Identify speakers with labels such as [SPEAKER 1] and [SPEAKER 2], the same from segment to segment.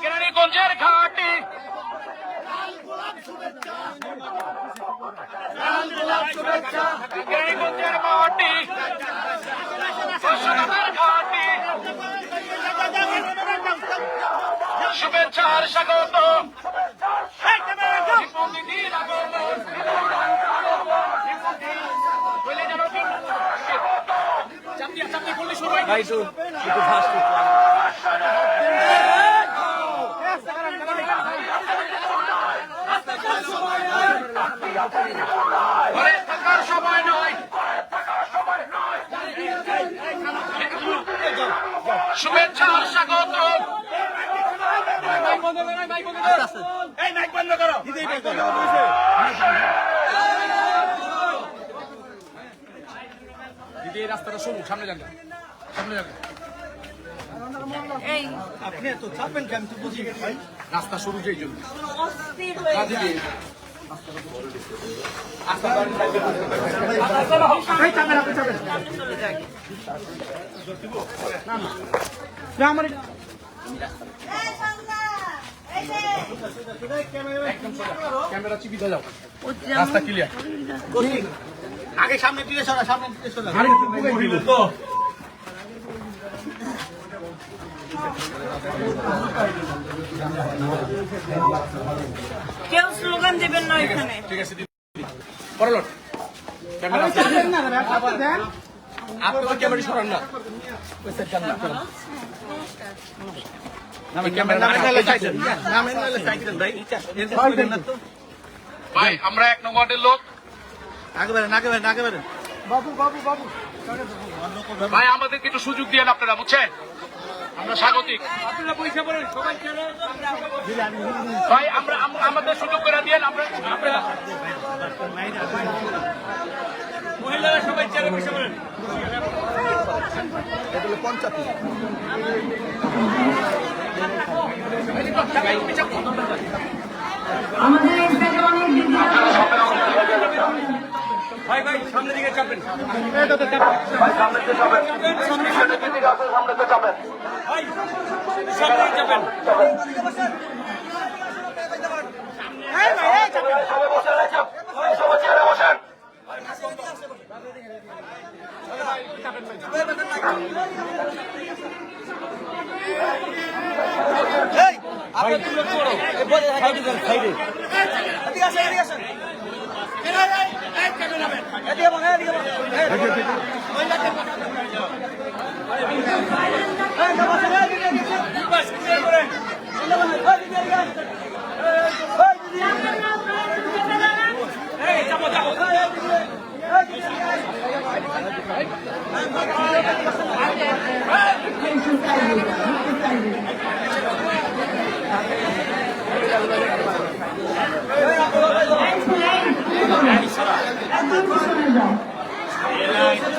[SPEAKER 1] কেরানীগঞ্জের ঘাটি। কেরানীগঞ্জের মাটি। ঘাটি। শুভেচ্ছার স্বাগত।
[SPEAKER 2] ভাই একটু একটু ফাস্ট
[SPEAKER 1] থাকার সময় নয় শুভেচ্ছা স্বাগত
[SPEAKER 3] বন্ধ বন্ধ এই মাইক বন্ধ করো।
[SPEAKER 2] দিদি এই রাস্তাটা শুরু সামনে যান। সামনে যান।
[SPEAKER 4] এই।
[SPEAKER 3] আপনি তো চাপেন কেন? তো বুঝি ভাই
[SPEAKER 2] রাস্তা শুরু যেই জন্য।
[SPEAKER 4] অস্থির
[SPEAKER 2] ক্যামেরা রাস্তা ক্লিয়ার
[SPEAKER 3] আগে সামনে দিকে সরা সামনে দিকে সরা
[SPEAKER 2] আরে তো।
[SPEAKER 4] কেউ স্লোগান দেবেন না এখানে।
[SPEAKER 2] ঠিক আছে দিদি পরে লট ক্যামেরা আপনি ক্যামেরা সরান না। ওই যান না
[SPEAKER 3] ভাই। এনসেস করেন না তো।
[SPEAKER 1] ভাই আমরা এক নম্বরের লোক।
[SPEAKER 3] আগে বেরেন আগে বেরেন আগে বেরেন
[SPEAKER 1] ভাই আমাদের কিছু সুযোগ দিয়ে আপনারা বুঝছেন? আমরা স্বাগতিক। ভাই আমরা আমাদের সুযোগ করে দিয়ে আমরা আমরা
[SPEAKER 3] মহিলারা সবাই চেয়ারে বসে পড়েন।
[SPEAKER 5] আমাদের এই অনেক
[SPEAKER 3] ভাই ভাই সামনে দিকে চাপেন।
[SPEAKER 1] সামনে দিকে চাপেন। সামনে দিকে যাবেন
[SPEAKER 3] ভাই সামনে দিকে চাপেন
[SPEAKER 1] সবাই বসে রয়েছেন সবাই চেয়ারে বসেন
[SPEAKER 3] আপনার তুলো ছোড়ো সাইডে দেন সাইডে এদিকে আসেন এদিকে আসেন এদিকে বল এদিকে বল বাস ক্লিয়ার করেন এই চাপো চাপো
[SPEAKER 5] একদম পিছনে যাও। পিছনে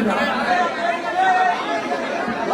[SPEAKER 5] যাও।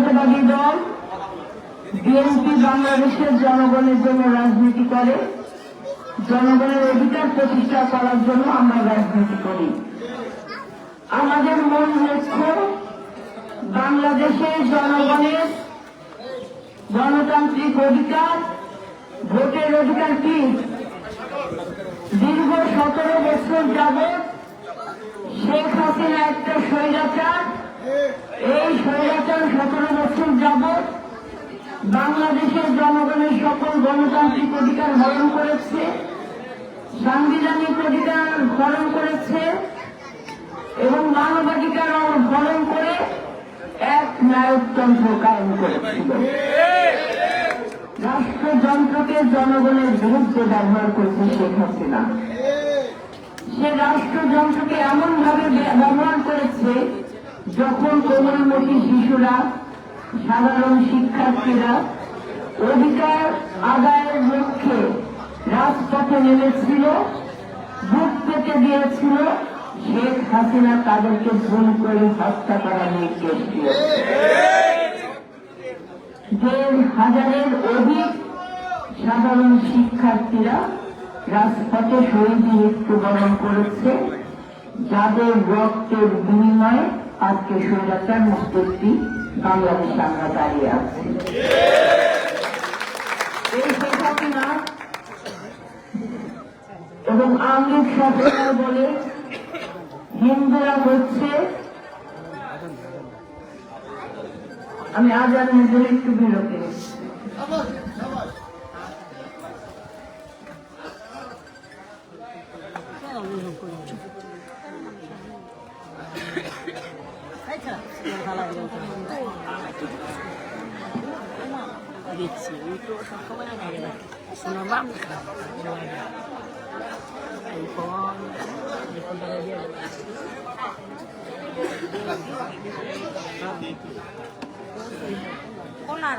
[SPEAKER 5] জাতীয়তাবাদী দল বিএনপি বাংলাদেশের জনগণের জন্য রাজনীতি করে, জনগণের অধিকার প্রতিষ্ঠা করার জন্য আমরা রাজনীতি করি। আমাদের মূল লক্ষ্য বাংলাদেশের জনগণের গণতান্ত্রিক অধিকার, ভোটের অধিকার কি? দীর্ঘ সতেরো বছর যাবৎ শেখ হাসিনা একটা স্বৈরাচার এই স্বৈরাচার সতেরো বছর যাবৎ বাংলাদেশের জনগণের সকল গণতান্ত্রিক অধিকার হরণ করেছে, সাংবিধানিক অধিকার হরণ করেছে এবং মানবাধিকার হরণ করে এক নায়কতন্ত্র কায়েম করেছিল। রাষ্ট্রযন্ত্রকে জনগণের বিরুদ্ধে ব্যবহার করছে শেখ হাসিনা। সে রাষ্ট্রযন্ত্রকে এমন ভাবে ব্যবহার করেছে যখন কোমলমতি শিশুরা, সাধারণ শিক্ষার্থীরা অধিকার আদায়ের লক্ষ্যে রাজপথে নেমেছিল, বুক পেতে দিয়েছিল, শেখ হাসিনা তাদেরকে ভুল করে হত্যা করার নির্দেশ দিয়েছে। দেড় হাজারের অধিক সাধারণ শিক্ষার্থীরা রাজপথে শহীদ মৃত্যুবরণ করেছে, যাদের রক্তের বিনিময়ে আজকে স্বৈরাচার মুক্তি বাংলাদেশে আমরা দাঁড়িয়ে আছি। এবং আঙ্গিক সরকার বলে, হিন্দুরা হচ্ছে, আমি আজানের জন্য একটু বিরতি নিচ্ছি।
[SPEAKER 6] দিচ্ছি ওই তো সবসময় আগে রাখি শুনলাম এই ফোন এই ফোনটা দিয়ে
[SPEAKER 4] কোন আর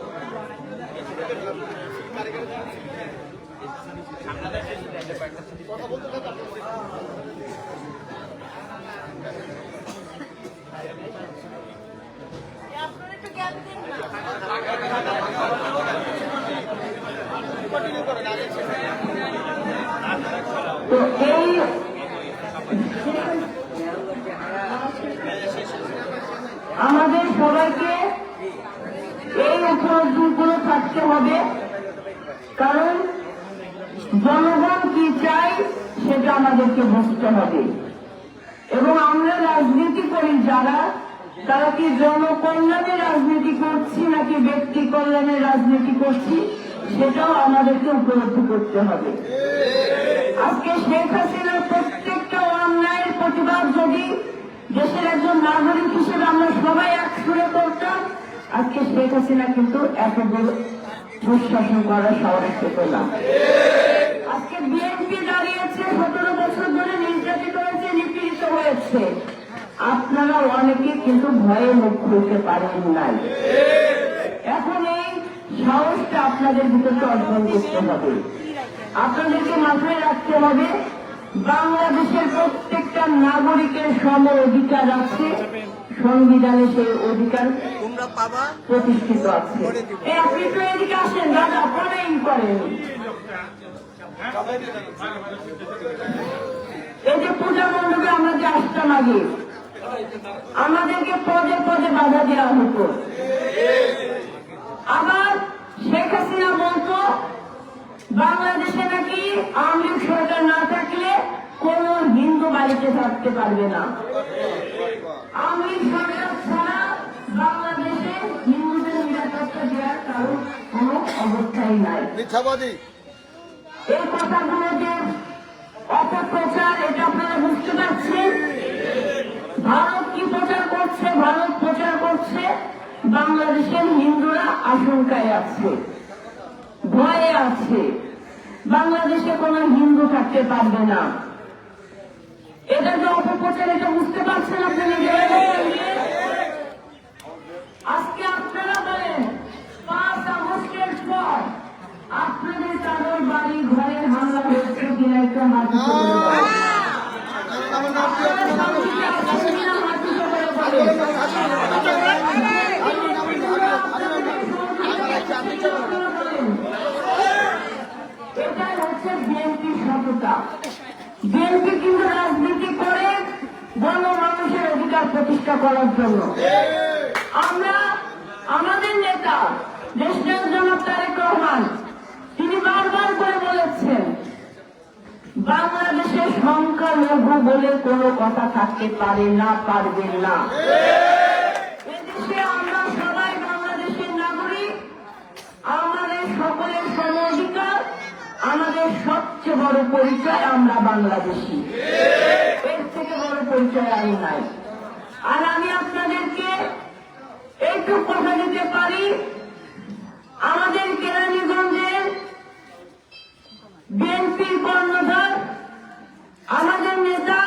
[SPEAKER 6] করছি
[SPEAKER 4] আপনারা একটু গ্যাপ দিন না
[SPEAKER 5] তো এই আমাদের সবাইকে এই উপলব্ধিগুলো থাকতে হবে কারণ জনগণ কি চাই সেটা আমাদেরকে বুঝতে হবে। এবং আমরা রাজনীতি করি যারা, তারা কি জনকল্যাণে রাজনীতি করছি নাকি ব্যক্তি কল্যাণে রাজনীতি করছি, সেটাও আমাদেরকে উপলব্ধি করতে হবে। আজকে শেখ হাসিনার প্রত্যেকটা অন্যায়ের প্রতিবাদ যদি দেশের একজন নাগরিক হিসেবে আমরা সবাই এক সুরে করতাম, আজকে শেখ হাসিনা কিন্তু এত দুঃশাসন করার সাহস পেত না। আজকে বিএনপি দাঁড়িয়েছে সতেরো বছর ধরে নির্যাতিত হয়েছে নিপীড়িত হয়েছে আপনারা অনেকে কিন্তু ভয়ে মুখ খুলতে পারেন নাই। এখন এই সাহসটা আপনাদের ভিতরকে অর্জন করতে হবে। আপনাদেরকে মাথায় রাখতে হবে বাংলাদেশের প্রত্যেকটা নাগরিকের সম অধিকার আছে সংবিধানে সেই অধিকার
[SPEAKER 3] তোমরা
[SPEAKER 5] প্রতিষ্ঠিত আছে। এই আপনি তো এদিকে আসেন দাদা করেন। এই যে পূজা মণ্ডপে আমরা যে আসতাম আগে আমাদেরকে পদে পদে বাধা দেওয়া হতো। আবার শেখ হাসিনা বলতো বাংলাদেশে নাকি আওয়ামী লীগ সরকার না থাকলে কোন হিন্দু বাড়িতে থাকতে পারবে না। আওয়ামী লীগ সরকার ছাড়া বাংলাদেশে হিন্দুদের নিরাপত্তা দেওয়ার কারণ কোন অবস্থাই নাই। এই কথাগুলো যে অপপ্রচার এটা আপনারা বুঝতে পারছেন? ভারত কি প্রচার করছে? ভারত প্রচার করছে বাংলাদেশের হিন্দুরা আশঙ্কায় আছে, ভয়ে আছে। বাংলাদেশে কোনো হিন্দু থাকতে পারবে না। এটা যে অপপ্রচার, এটা বুঝতে পারছেন আপনি আজকে আপনারা বলেন পাঁচ আগস্টের পর আপনাদের কারোর বাড়ি ঘরে হামলা হয়েছে কিনা একটু হাত উঁচু করে বলেন। আপনারা শান্তিতে আছেন কিনা হাত উঁচু করে বলেন। এটাই হচ্ছে বিএনপির সততা কিন্তু রাজনীতি করে অধিকার প্রতিষ্ঠা করার জন্য। আমরা আমাদের নেতা দেশের জনক তারেক রহমান তিনি বারবার করে বলেছেন বাংলাদেশের সংখ্যালঘু বলে কোনো কথা থাকতে পারে না, পারবে না। সবচেয়ে বড় পরিচয় আমরা বাংলাদেশি। এর থেকে বড় পরিচয় আমি নাই। আর আমি আপনাদেরকে এইটুকু কথা দিতে পারি। আমাদের কেরানীগঞ্জের বিএনপির কর্ণধার আমাদের নেতা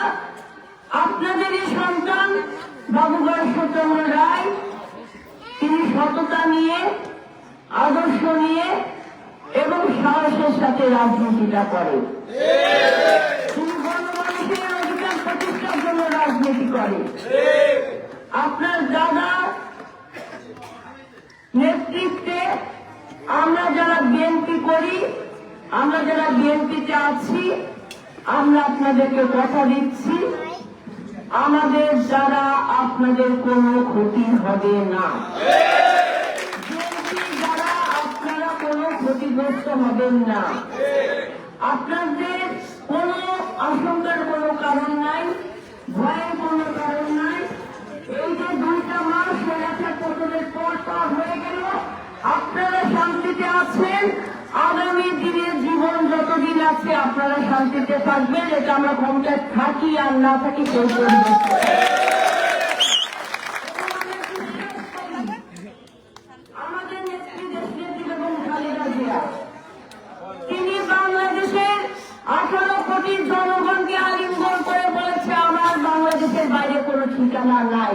[SPEAKER 5] আপনাদেরই সন্তান বাবু গণেশচন্দ্র রায় তিনি সততা নিয়ে, আদর্শ নিয়ে এবং সাহসের সাথে রাজনীতিটা করে রাজনীতি করে আপনার দাদা নেতৃত্বে আমরা যারা বিএনপি করি, আমরা যারা বিএনপিতে আছি, আমরা আপনাদেরকে কথা দিচ্ছি। আমাদের দ্বারা আপনাদের কোনো ক্ষতি হবে না। দ্বারা আপনারা কোনো ক্ষতিগ্রস্ত হবেন না। আপনাদের কোনো আশঙ্কার কোনো কারণ নাই, ভয়ের কোনো কারণ নাই। এই যে দুইটা মাস পর পার হয়ে গেল। আপনারা শান্তিতে আছেন? আগামী দিনে জীবন যতদিন আছে, আপনারা শান্তিতে থাকবেন এটা আমরা ক্ষমতায় থাকি আর না থাকি পরিবেশ আমাদের নেত্রী দেশ নেত্রী বেগম খালেদা জিয়া জনগণকে আলিঙ্গন করে বলেছে, আমার বাংলাদেশের বাইরে কোনো ঠিকানা নাই।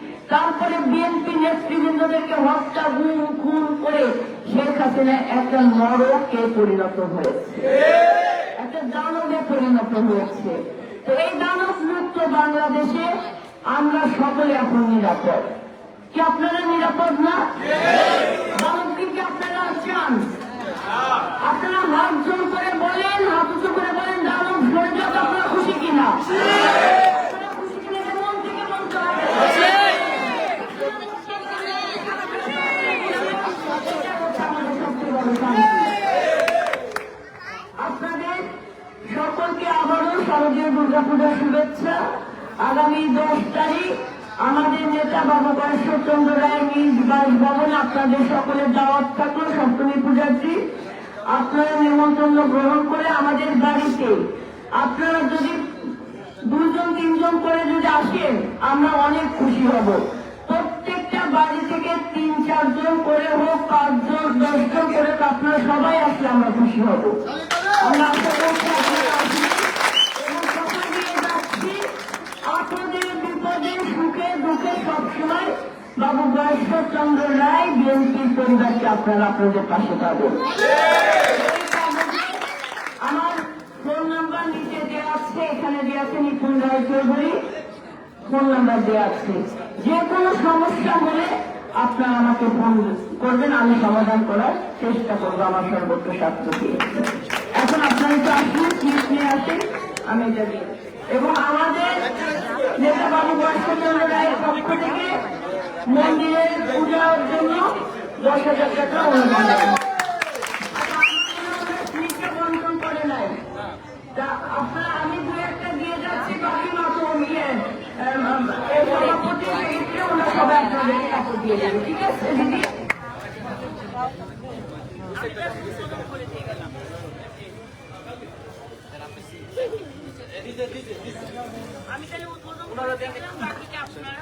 [SPEAKER 5] তারপরে বিএনপি নেতৃবৃন্দদেরকে হত্যা, গুম, খুন করে শেখ হাসিনা একটা নরকে পরিণত হয়েছে। একটা দানবে পরিণত হয়েছে। তো এই দানব মুক্ত বাংলাদেশে আমরা সকলে এখন নিরাপদ। কি আপনারা নিরাপদ না দানবকে কি আপনারা চান আপনারা হাত জোর করে বলেন হাত উঁচু করে বলেন দানব সরে যাক আপনারা খুশি কিনা আপনারা খুশি কিনা এটা মন থেকে বলতে হবে এটা হচ্ছে আমাদের সবচেয়ে বড় শান্তি। আপনাদের সকলকে আবারও শারদীয় দুর্গাপূজার শুভেচ্ছা আগামী দশ তারিখ আমাদের নেতা বাবু গণেশ্বরচন্দ্র রায় নিজ বাসভবন আপনাদের সকলের দাওয়াত থাকল সপ্তমী পূজার দিন আপনারা নিমন্ত্রণ গ্রহণ করে আমাদের বাড়িতে, আপনারা যদি দুজন, তিনজন করে যদি আসেন, আমরা অনেক খুশি হব। প্রত্যেকটা বাড়ি থেকে তিন, চারজন করে হোক, পাঁচজন, দশজন করে আপনারা সবাই আসলে আমরা খুশি হব। আমরা আশা যাচ্ছি। আপনাদের সুখে সবসময় বাবু চন্দ্র রায়, বিএনপির পরিবারকে আপনারা আপনাদের পাশে পাবেন আমার ফোন নাম্বার নিচে দেওয়া আছে এখানে দেওয়া আছে নিপুণ রায় চৌধুরী। ফোন নাম্বার দেওয়া আছে। যে কোনো সমস্যা হলে আপনারা আমাকে ফোন করবেন, আমি সমাধান করার চেষ্টা করব আমার সর্বোচ্চ স্বার্থ দিয়ে। এখন আপনারা সম্মানিত আসুন জিনিস নিয়ে আসেন, আমি এটা দিই এবং আমাদের নেতা বাবু রায়ের পক্ষ থেকে মন্দিরের পূজার জন্য দশ হাজার টাকা অনুদান স্লিপটা বন্টন করে নাই তা আপনারা আমি দু একটা দিয়ে যাচ্ছি বাকি মতো ইয়ে এম, এম, এই সভাপতি সেক্ষেত্রে ওনার সবাই আপনাদেরকে টাকা দিয়ে দেবে ঠিক আছে দিদি
[SPEAKER 6] আমি তাহলে উদ্বোধন করে দিলাম বাকিটা আপনারা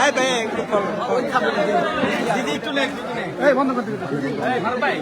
[SPEAKER 6] আপনারা একটু নে
[SPEAKER 3] দিদি একটু লেখ
[SPEAKER 2] ভাই।